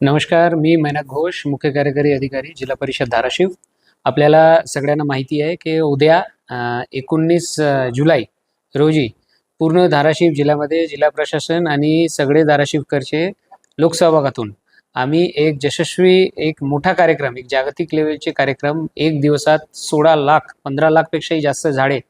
नमस्कार मी मैनाक घोष मुख्य कार्यकारी अधिकारी जिल्हा परिषद धाराशिव. आपल्याला सगळ्यांना माहिती आहे की उद्या एकोणीस जुलै रोजी पूर्ण धाराशिव जिल्ह्यामध्ये जिल्हा प्रशासन आणि सगळे धाराशिवकरचे लोकसहभागातून आम्ही एक यशस्वी एक मोठा कार्यक्रम एक जागतिक लेवलचे कार्यक्रम एक दिवसात सोळा लाख पंधरा लाखपेक्षाही जास्त झाडे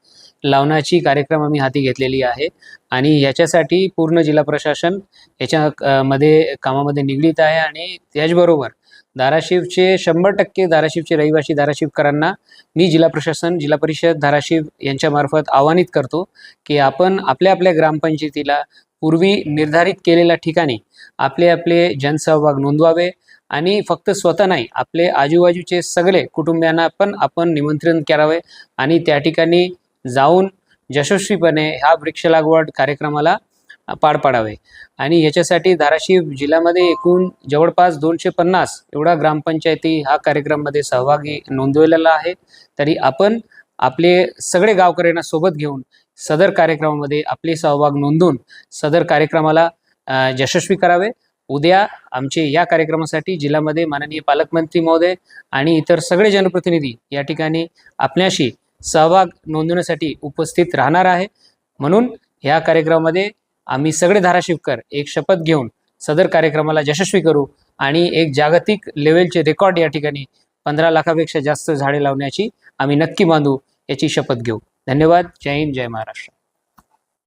लावण्याची कार्यक्रम आम्ही हाती घेतलेली आहे. आणि याच्यासाठी पूर्ण जिल्हा प्रशासन याच्या मध्ये कामामध्ये निगडीत आहे. आणि त्याचबरोबर धाराशिवचे शंभर टक्के धाराशिवचे रहिवासी धाराशिवकरांना मी जिल्हा प्रशासन जिल्हा परिषद धाराशिव यांच्यामार्फत आवाहनित करतो की आपण आपल्या आपल्या ग्रामपंचायतीला पूर्वी निर्धारित केलेल्या ठिकाणी आपले आपले जनसहभाग नोंदवावे आणि फक्त स्वतः नाही आपले आजूबाजूचे सगळे कुटुंबियांना पण आपण निमंत्रण करावे आणि त्या ठिकाणी जाऊन यशस्वीपणे ह्या वृक्ष लागवड कार्यक्रमाला पार पाडावे. आणि याच्यासाठी धाराशिव जिल्ह्यामध्ये एकूण जवळपास दोनशे पन्नास एवढा ग्रामपंचायती हा कार्यक्रममध्ये सहभागी नोंदवलेला आहे. तरी आपण आपले सगळे गावकऱ्यांना सोबत घेऊन सदर कार्यक्रमामध्ये आपले सहभाग नोंदवून सदर कार्यक्रमाला यशस्वी करावे. उद्या आमचे या कार्यक्रमासाठी जिल्ह्यामध्ये माननीय पालकमंत्री महोदय आणि इतर सगळे जनप्रतिनिधी या ठिकाणी आपल्याशी सहभाग नोंदवण्यासाठी उपस्थित राहणार आहे. म्हणून ह्या कार्यक्रमामध्ये आम्ही सगळे धाराशिवकर एक शपथ घेऊन सदर कार्यक्रमाला यशस्वी करू आणि एक जागतिक लेवलचे रेकॉर्ड या ठिकाणी पंधरा लाखापेक्षा जास्त झाडे लावण्याची आम्ही नक्की बांधू याची शपथ घेऊ. धन्यवाद. जय हिंद जय महाराष्ट्र.